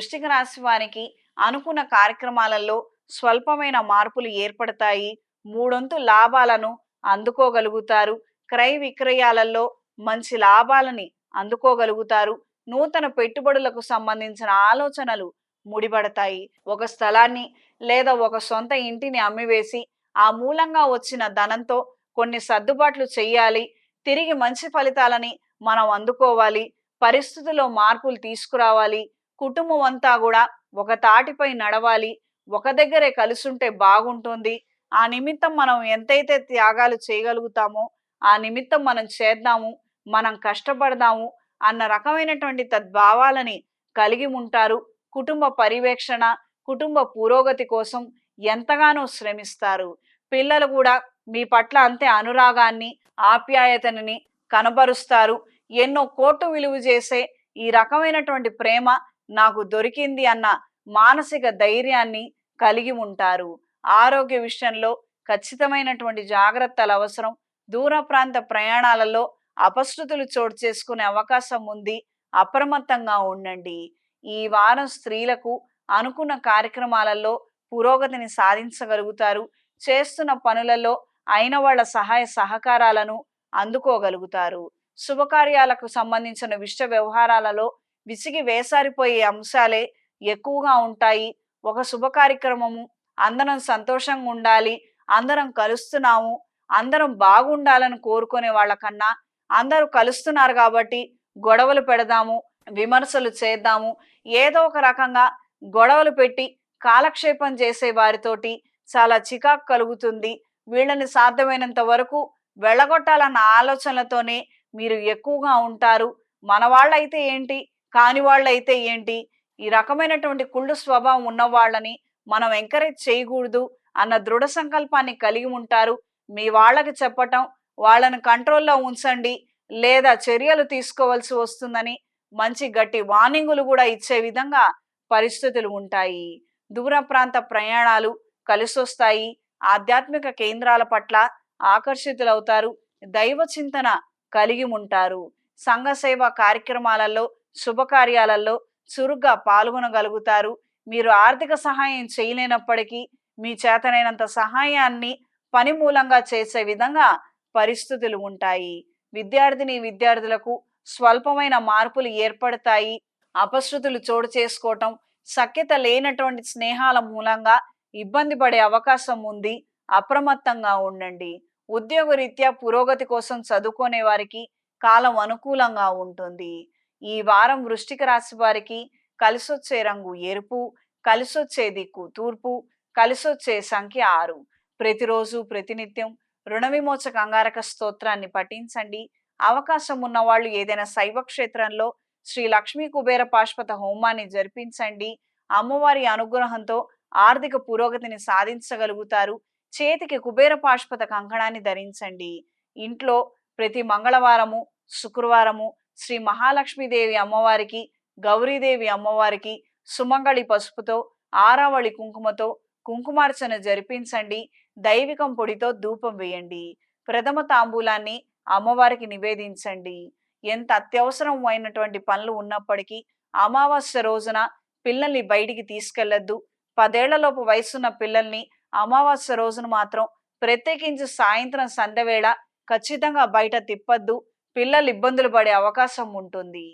వృశ్చిక రాశి వారికి అనుకున్న కార్యక్రమాలలో స్వల్పమైన మార్పులు ఏర్పడతాయి. మూడొంతు లాభాలను అందుకోగలుగుతారు. క్రయ విక్రయాలలో మంచి లాభాలని అందుకోగలుగుతారు. నూతన పెట్టుబడులకు సంబంధించిన ఆలోచనలు ముడిపడతాయి. ఒక స్థలాన్ని లేదా ఒక సొంత ఇంటిని అమ్మివేసి ఆ మూలంగా వచ్చిన ధనంతో కొన్ని సర్దుబాట్లు చేయాలి తిరిగి మంచి ఫలితాలని మనం అందుకోవాలి. పరిస్థితుల్లో మార్పులు తీసుకురావాలి. కుటుంబం అంతా కూడా ఒక తాటిపై నడవాలి ఒక దగ్గరే కలుసుంటే బాగుంటుంది. ఆ నిమిత్తం మనం ఎంతైతే త్యాగాలు చేయగలుగుతామో ఆ నిమిత్తం మనం చేద్దాము మనం కష్టపడదాము అన్న రకమైనటువంటి తద్భావాలని కలిగి ఉంటారు. కుటుంబ పర్యవేక్షణ కుటుంబ పురోగతి కోసం ఎంతగానో శ్రమిస్తారు. పిల్లలు కూడా మీ పట్ల అంతే అనురాగాన్ని ఆప్యాయతని కనబరుస్తారు. ఎన్నో కోట్లు విలువ చేసే ఈ రకమైనటువంటి ప్రేమ నాకు దొరికింది అన్న మానసిక ధైర్యాన్ని కలిగి ఉంటారు. ఆరోగ్య విషయంలో ఖచ్చితమైనటువంటి జాగ్రత్తలు అవసరం. దూర ప్రాంత ప్రయాణాలలో అపశృతులు చోటు చేసుకునే అవకాశం ఉంది. అప్రమత్తంగా ఉండండి. ఈ వారం స్త్రీలకు అనుకున్న కార్యక్రమాలలో పురోగతిని సాధించగలుగుతారు. చేస్తున్న పనులలో అయిన వాళ్ళ సహాయ సహకారాలను అందుకోగలుగుతారు. శుభకార్యాలకు సంబంధించిన విశ్వ వ్యవహారాలలో విసిగి వేసారిపోయే అంశాలే ఎక్కువగా ఉంటాయి. ఒక శుభ కార్యక్రమము. అందరం సంతోషంగా ఉండాలి. అందరం కలుస్తున్నాము. అందరం బాగుండాలని కోరుకునే వాళ్ళకన్నా అందరూ కలుస్తున్నారు కాబట్టి గొడవలు పెడదాము విమర్శలు చేద్దాము. ఏదో ఒక రకంగా గొడవలు పెట్టి కాలక్షేపం చేసే వారితోటి చాలా చికాకు కలుగుతుంది. వీళ్ళని సాధ్యమైనంత వరకు వెళ్ళగొట్టాలన్న ఆలోచనలతోనే మీరు ఎక్కువగా ఉంటారు. మన వాళ్ళైతే ఏంటి? కాని వాళ్ళైతే ఏంటి? ఈ రకమైనటువంటి కుళ్ళు స్వభావం ఉన్న వాళ్ళని మనం ఎంకరేజ్ చేయకూడదు అన్న దృఢ సంకల్పాన్ని కలిగి ఉంటారు. మీ వాళ్ళకి చెప్పటం వాళ్ళని కంట్రోల్లో ఉంచండి లేదా చర్యలు తీసుకోవాల్సి వస్తుందని మంచి గట్టి వార్నింగులు కూడా ఇచ్చే విధంగా పరిస్థితులు ఉంటాయి. దూర ప్రాంత ప్రయాణాలు కలిసొస్తాయి. ఆధ్యాత్మిక కేంద్రాల పట్ల ఆకర్షితులవుతారు. దైవ చింతన కలిగి ఉంటారు. సంఘ సేవ కార్యక్రమాలలో శుభకార్యాలలో చురుగ్గా పాల్గొనగలుగుతారు. మీరు ఆర్థిక సహాయం చేయలేనప్పటికీ మీ చేతనైనంత సహాయాన్ని పని మూలంగా చేసే విధంగా పరిస్థితులు ఉంటాయి. విద్యార్థిని విద్యార్థులకు స్వల్పమైన మార్పులు ఏర్పడతాయి. అపశృతులు చోటు చేసుకోవటం సఖ్యత లేనటువంటి స్నేహాల మూలంగా ఇబ్బంది పడే అవకాశం ఉంది. అప్రమత్తంగా ఉండండి. ఉద్యోగరీత్యా పురోగతి కోసం చదువుకునే వారికి కాలం అనుకూలంగా ఉంటుంది. ఈ వారం వృష్టిక రాశి వారికి కలిసొచ్చే రంగు ఎరుపు కలిసొచ్చే దిక్కు తూర్పు కలిసొచ్చే సంఖ్య ఆరు. ప్రతిరోజు ప్రతినిత్యం రుణ విమోచ అంగారక స్తోత్రాన్ని పఠించండి. అవకాశం ఉన్నవాళ్ళు ఏదైనా శైవ క్షేత్రంలో శ్రీ లక్ష్మీ కుబేర పాశ్వత హోమాన్ని జరిపించండి. అమ్మవారి అనుగ్రహంతో ఆర్థిక పురోగతిని సాధించగలుగుతారు. చేతికి కుబేర పాశ్వత కంకణాన్ని ధరించండి. ఇంట్లో ప్రతి మంగళవారము శుక్రవారము శ్రీ మహాలక్ష్మీదేవి అమ్మవారికి గౌరీదేవి అమ్మవారికి సుమంగళి పసుపుతో ఆరావళి కుంకుమతో కుంకుమార్చన జరిపించండి. దైవికం పొడితో ధూపం వేయండి. ప్రథమ తాంబూలాన్ని అమ్మవారికి నివేదించండి. ఎంత అత్యవసరం అయినటువంటి పనులు ఉన్నప్పటికీ అమావాస్య రోజున పిల్లల్ని బయటికి తీసుకెళ్ళొద్దు. పదేళ్ళలోపు వయసున్న పిల్లల్ని అమావాస్య రోజున మాత్రం ప్రత్యేకించి సాయంత్రం సంధ్యవేళ ఖచ్చితంగా బయట తిప్పద్దు. పిల్లలు ఇబ్బందులు పడే అవకాశం ఉంటుంది.